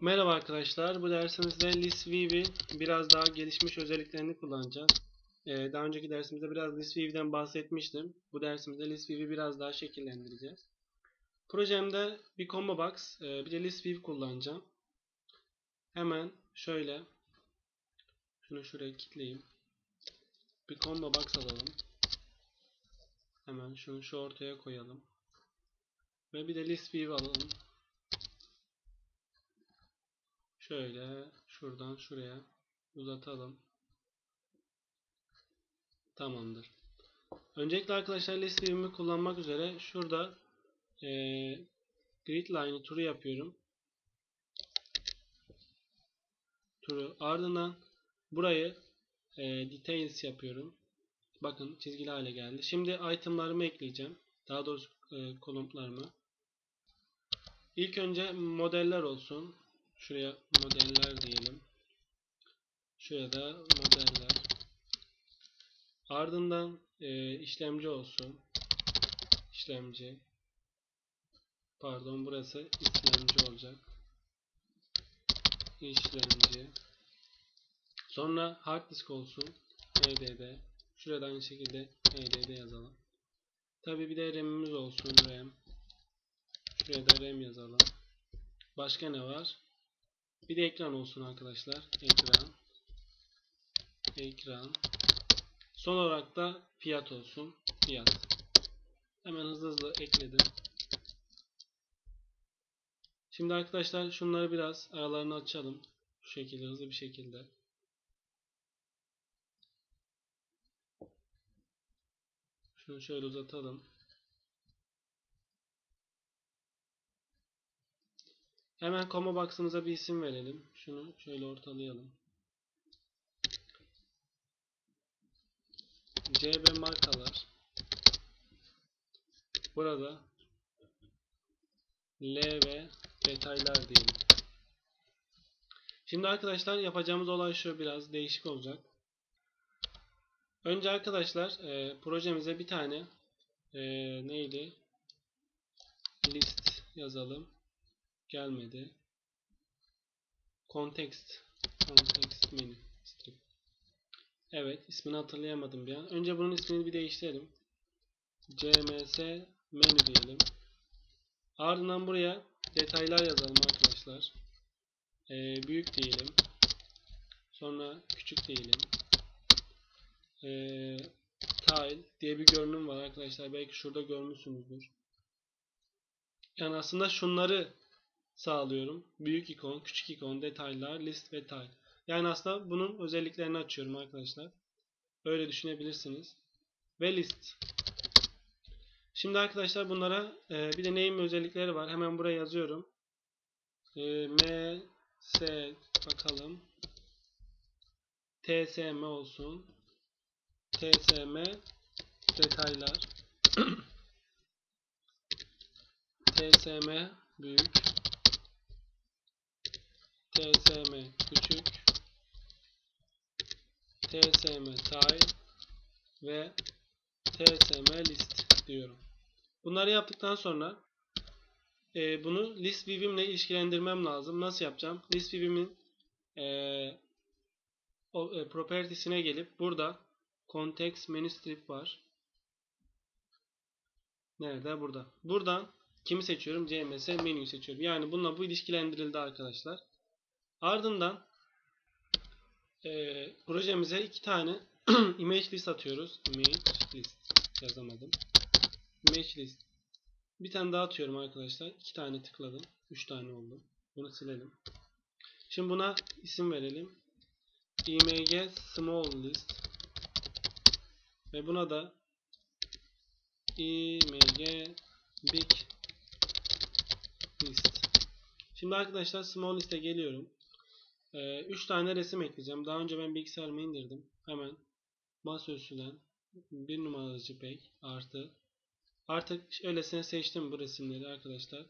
Merhaba arkadaşlar. Bu dersimizde ListView'i biraz daha gelişmiş özelliklerini kullanacağız. Ee, daha önceki dersimizde biraz ListView'den bahsetmiştim. Bu dersimizde ListView'i biraz daha şekillendireceğiz. Projemde bir combo box, e, bir de ListView kullanacağım. Hemen şöyle şunu şuraya kilitleyeyim. Bir combo box alalım. Hemen şunu şu ortaya koyalım. Ve bir de ListView alalım. Şöyle şuradan şuraya uzatalım. Tamamdır. Öncelikle arkadaşlar list view'imi kullanmak üzere şurada e, grid line'ı turu yapıyorum. Turu. Ardından burayı e, details yapıyorum. Bakın çizgili hale geldi. Şimdi itemlarımı ekleyeceğim. Daha doğrusu e, kolumlarımı. İlk önce modeller olsun. Şuraya modeller diyelim. Şuraya da modeller. Ardından e, işlemci olsun. İşlemci. Pardon burası işlemci olacak. İşlemci. Sonra hard disk olsun. HDD. Şuraya da aynı şekilde HDD yazalım. Tabi bir de RAM'imiz olsun. RAM. Şuraya da RAM yazalım. Başka ne var? Bir de ekran olsun arkadaşlar. Ekran. Ekran. Son olarak da fiyat olsun. Fiyat. Hemen hızlı hızlı ekledim. Şimdi arkadaşlar şunları biraz aralarını açalım. Şu şekilde hızlı bir şekilde. Şunu şöyle uzatalım. Hemen combo box'ımıza bir isim verelim. Şunu şöyle ortalayalım. CB markalar. Burada L ve detaylar diyelim. Şimdi arkadaşlar yapacağımız olay şu biraz değişik olacak. Önce arkadaşlar e, projemize bir tane e, neydi? List yazalım gelmedi. Context context menü strip. Evet, ismini hatırlayamadım bir an. Önce bunun ismini bir değiştirelim. CMS menü diyelim. Ardından buraya detaylar yazalım arkadaşlar. Ee, büyük diyelim. Sonra küçük diyelim. Ee, tile diye bir görünüm var arkadaşlar. Belki şurada görmüşsünüzdür. Yani aslında şunları sağlıyorum. Büyük ikon, küçük ikon, detaylar, list ve tile. Yani aslında bunun özelliklerini açıyorum arkadaşlar. Öyle düşünebilirsiniz. Ve list. Şimdi arkadaşlar bunlara e, bir de name özellikleri var. Hemen buraya yazıyorum. E, M, S bakalım. TSM olsun. TSM detaylar. TSM büyük. TSM küçük TSM tile ve TSM list diyorum. Bunları yaptıktan sonra e, bunu list view'imle ilişkilendirmem lazım. Nasıl yapacağım? List view'imin e, e, properties'ine gelip burada context menü strip var. Nerede? Burada. Buradan kimi seçiyorum? CMS menüyü seçiyorum. Yani bununla bu ilişkilendirildi arkadaşlar. Ardından e, projemize iki tane image list atıyoruz. Image list yazamadım. Image list. Bir tane daha atıyorum arkadaşlar. İki tane tıkladım. Üç tane oldu. Bunu silelim. Şimdi buna isim verelim. img small list ve buna da img big list. Şimdi arkadaşlar small list'e geliyorum. 3 ee, tane resim ekleyeceğim. Daha önce ben bilgisayarımı indirdim. Hemen masaüstüden bir numaralı JPEG artı artık öylesine seçtim bu resimleri arkadaşlar.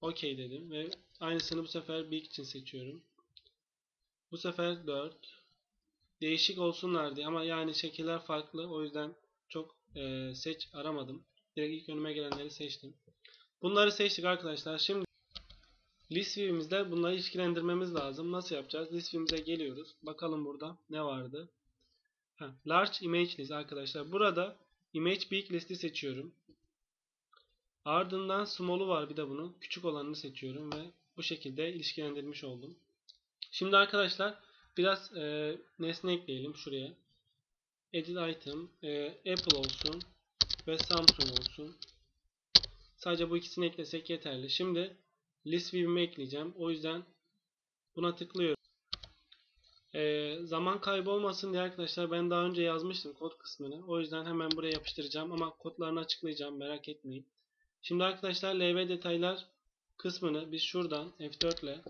OK dedim ve aynısını bu sefer Big için seçiyorum. Bu sefer 4 değişik olsunlar diye ama yani şekiller farklı o yüzden çok e, seç aramadım. Direkt ilk önüme gelenleri seçtim. Bunları seçtik arkadaşlar. Şimdi list view'imizde bunları ilişkilendirmemiz lazım. Nasıl yapacağız? List view'imize geliyoruz. Bakalım burada ne vardı? Ha, large image list arkadaşlar. Burada image big listi seçiyorum. Ardından small'u var bir de bunun. Küçük olanını seçiyorum ve bu şekilde ilişkilendirmiş oldum. Şimdi arkadaşlar biraz e, nesne ekleyelim şuraya. Edit item e, Apple olsun ve Samsung olsun. Sadece bu ikisini eklesek yeterli. Şimdi list view'imi ekleyeceğim. O yüzden buna tıklıyorum. E, zaman kaybı olmasın diye arkadaşlar ben daha önce yazmıştım kod kısmını. O yüzden hemen buraya yapıştıracağım ama kodlarını açıklayacağım merak etmeyin. Şimdi arkadaşlar LV detaylar kısmını biz şuradan F4 ile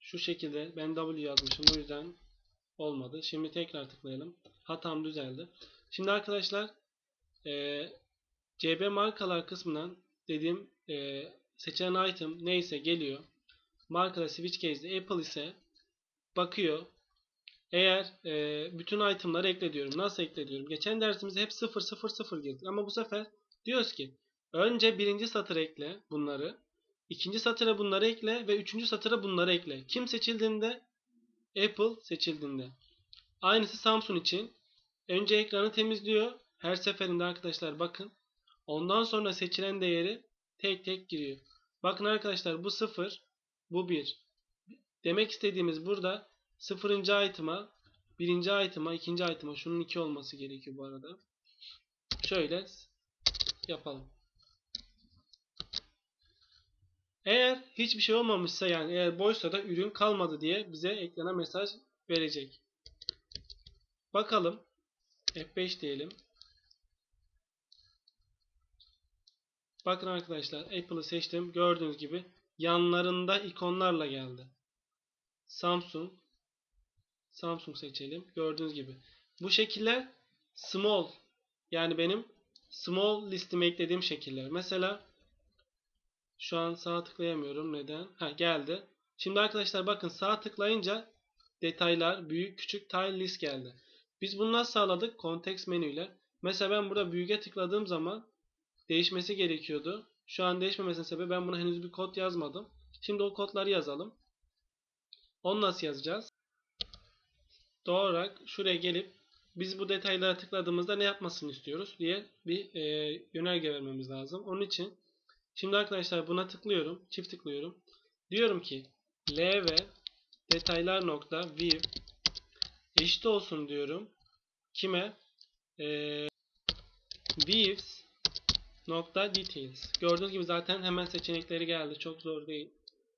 şu şekilde ben W yazmışım o yüzden olmadı. Şimdi tekrar tıklayalım. Hatam düzeldi. Şimdi arkadaşlar e, CB markalar kısmından dediğim e, seçen item neyse geliyor. Markada switch case'de Apple ise bakıyor. Eğer e, bütün itemları ekle diyorum. Nasıl ekle diyorum. Geçen dersimizde hep 0 0 0 girdik. Ama bu sefer diyoruz ki önce birinci satır ekle bunları. ikinci satıra bunları ekle ve üçüncü satıra bunları ekle. Kim seçildiğinde? Apple seçildiğinde. Aynısı Samsung için. Önce ekranı temizliyor. Her seferinde arkadaşlar bakın. Ondan sonra seçilen değeri tek tek giriyor. Bakın arkadaşlar bu 0, bu 1. Demek istediğimiz burada 0. item'a, 1. item'a, 2. item'a şunun 2 olması gerekiyor bu arada. Şöyle yapalım. Eğer hiçbir şey olmamışsa yani eğer boşsa da ürün kalmadı diye bize ekrana mesaj verecek. Bakalım. F5 diyelim. Bakın arkadaşlar Apple'ı seçtim. Gördüğünüz gibi yanlarında ikonlarla geldi. Samsung Samsung seçelim. Gördüğünüz gibi. Bu şekiller small yani benim small listime eklediğim şekiller. Mesela şu an sağ tıklayamıyorum. Neden? Ha geldi. Şimdi arkadaşlar bakın sağ tıklayınca detaylar büyük küçük tile list geldi. Biz bunu nasıl sağladık? Context menüyle. Mesela ben burada büyüğe tıkladığım zaman değişmesi gerekiyordu. Şu an değişmemesinin sebebi ben buna henüz bir kod yazmadım. Şimdi o kodları yazalım. Onu nasıl yazacağız? Doğal olarak şuraya gelip biz bu detaylara tıkladığımızda ne yapmasını istiyoruz diye bir e, yönerge vermemiz lazım. Onun için şimdi arkadaşlar buna tıklıyorum. Çift tıklıyorum. Diyorum ki lv detaylar nokta view eşit olsun diyorum. Kime? E, views nokta details. Gördüğünüz gibi zaten hemen seçenekleri geldi. Çok zor değil.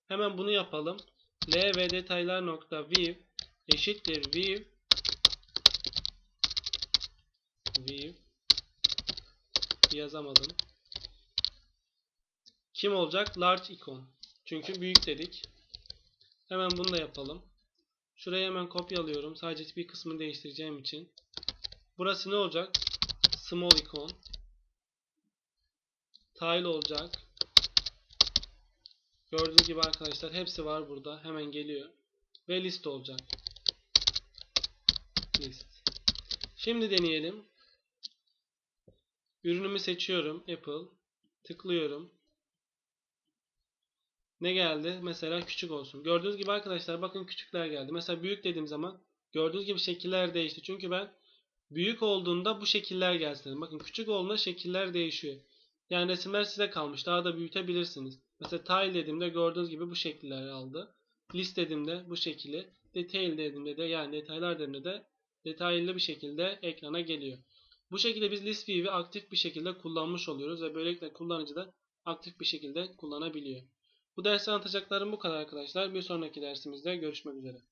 Hemen bunu yapalım. lv detaylar nokta view eşittir view view yazamadım. Kim olacak? Large icon. Çünkü büyük dedik. Hemen bunu da yapalım. Şuraya hemen kopyalıyorum. Sadece bir kısmını değiştireceğim için. Burası ne olacak? Small icon. Tile olacak. Gördüğünüz gibi arkadaşlar hepsi var burada. Hemen geliyor. Ve list olacak. List. Şimdi deneyelim. Ürünümü seçiyorum. Apple. Tıklıyorum. Ne geldi? Mesela küçük olsun. Gördüğünüz gibi arkadaşlar bakın küçükler geldi. Mesela büyük dediğim zaman gördüğünüz gibi şekiller değişti. Çünkü ben büyük olduğunda bu şekiller gelsin. Bakın küçük olduğunda şekiller değişiyor. Yani resimler size kalmış. Daha da büyütebilirsiniz. Mesela tile dediğimde gördüğünüz gibi bu şekilleri aldı. List dediğimde bu şekli. Detail dediğimde de yani detaylar dediğimde de detaylı bir şekilde ekrana geliyor. Bu şekilde biz list view'i aktif bir şekilde kullanmış oluyoruz ve böylelikle kullanıcı da aktif bir şekilde kullanabiliyor. Bu derste anlatacaklarım bu kadar arkadaşlar. Bir sonraki dersimizde görüşmek üzere.